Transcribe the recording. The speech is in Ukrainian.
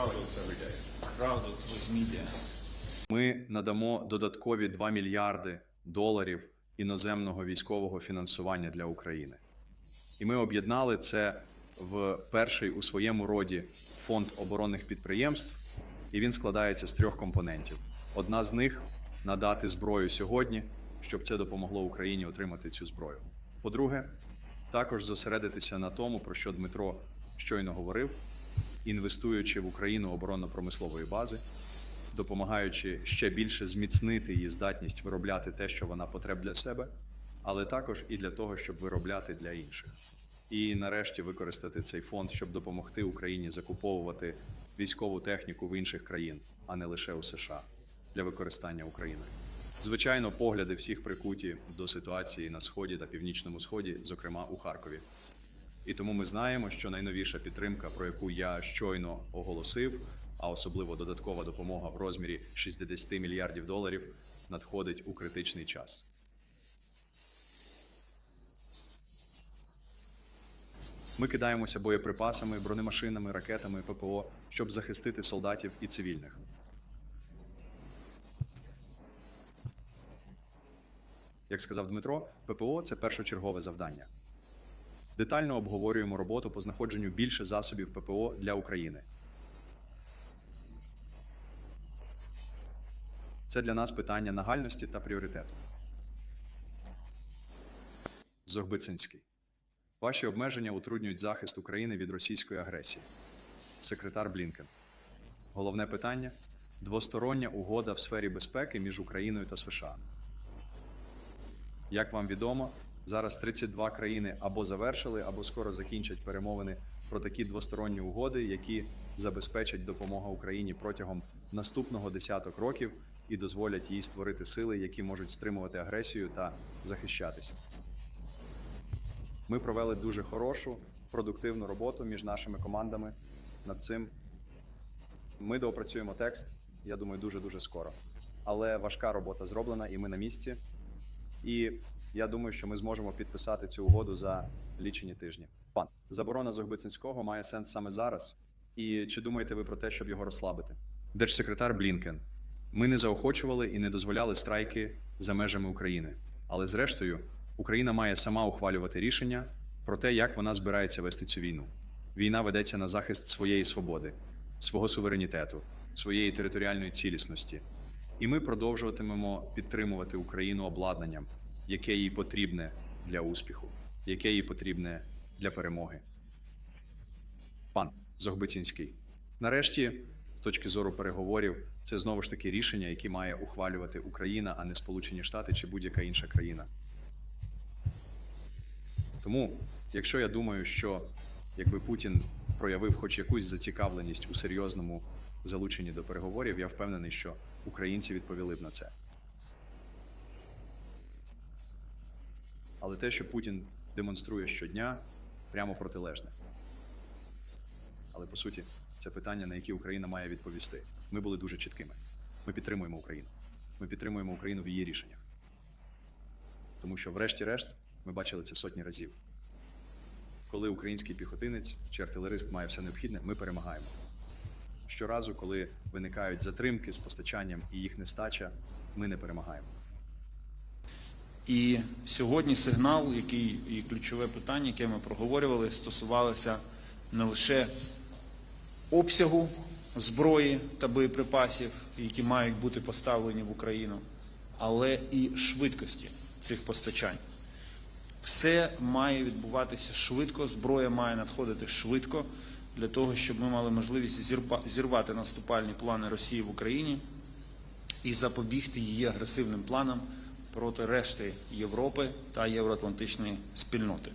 products every day. crowded with media. Ми надамо додаткові 2 мільярди доларів іноземного військового фінансування для України. І ми об'єднали це в перший у своєму роді фонд оборонних підприємств, і він складається з трьох компонентів. Одна з них надати зброю сьогодні, щоб це допомогло Україні отримати цю зброю. По-друге, також зосередитися на тому, про що Дмитро щойно говорив, інвестуючи в Україну оборонно-промислової бази, допомагаючи ще більше зміцнити її здатність виробляти те, що вона потреб для себе, але також і для того, щоб виробляти для інших. І нарешті використати цей фонд, щоб допомогти Україні закуповувати військову техніку в інших країн, а не лише у США для використання Україною. Звичайно, погляди всіх прикуті до ситуації на сході та північному сході, зокрема у Харкові. І тому ми знаємо, що найновіша підтримка, про яку я щойно оголосив, а особливо додаткова допомога в розмірі 60 мільярдів доларів, надходить у критичний час. Ми кидаємося боєприпасами, бронемашинами, ракетами, ППО, щоб захистити солдатів і цивільних. Як сказав Дмитро, ППО це першочергове завдання. Детально обговорюємо роботу по знаходженню більше засобів ППО для України. Це для нас питання нагальності та пріоритету. Зогбицинський. Ваші обмеження утруднюють захист України від російської агресії. Секретар Блінкен. Головне питання двостороння угода в сфері безпеки між Україною та США. Як вам відомо, зараз 32 країни або завершили, або скоро закінчать перемовини про такі двосторонні угоди, які забезпечать допомогу Україні протягом наступного десяток років і дозволять їй створити сили, які можуть стримувати агресію та захищатися. Ми провели дуже хорошу, продуктивну роботу між нашими командами над цим. Ми доопрацюємо текст, я думаю, дуже-дуже скоро. Але важка робота зроблена, і ми на місці. І я думаю, що ми зможемо підписати цю угоду за лічені тижні. Пан заборона Зогбицинського має сенс саме зараз. І чи думаєте ви про те, щоб його розслабити? Держсекретар Блінкен. Ми не заохочували і не дозволяли страйки за межами України. Але зрештою, Україна має сама ухвалювати рішення про те, як вона збирається вести цю війну. Війна ведеться на захист своєї свободи, свого суверенітету, своєї територіальної цілісності. І ми продовжуватимемо підтримувати Україну обладнанням, яке їй потрібне для успіху, яке їй потрібне для перемоги. Пан Зогбицінський. Нарешті, з точки зору переговорів, це знову ж таки рішення, які має ухвалювати Україна, а не Сполучені Штати чи будь-яка інша країна. Тому, якщо я думаю, що якби Путін проявив хоч якусь зацікавленість у серйозному залученні до переговорів, я впевнений, що українці відповіли б на це. Але те, що Путін демонструє щодня, прямо протилежне. Але по суті, це питання, на які Україна має відповісти. Ми були дуже чіткими. Ми підтримуємо Україну. Ми підтримуємо Україну в її рішеннях. Тому що, врешті-решт, ми бачили це сотні разів. Коли український піхотинець чи артилерист має все необхідне, ми перемагаємо. Щоразу, коли виникають затримки з постачанням і їх нестача, ми не перемагаємо. І сьогодні сигнал, який і ключове питання, яке ми проговорювали, стосувалося не лише обсягу зброї та боєприпасів, які мають бути поставлені в Україну, але і швидкості цих постачань. Все має відбуватися швидко, зброя має надходити швидко для того, щоб ми мали можливість зірвати наступальні плани Росії в Україні і запобігти її агресивним планам проти решти Європи та євроатлантичної спільноти.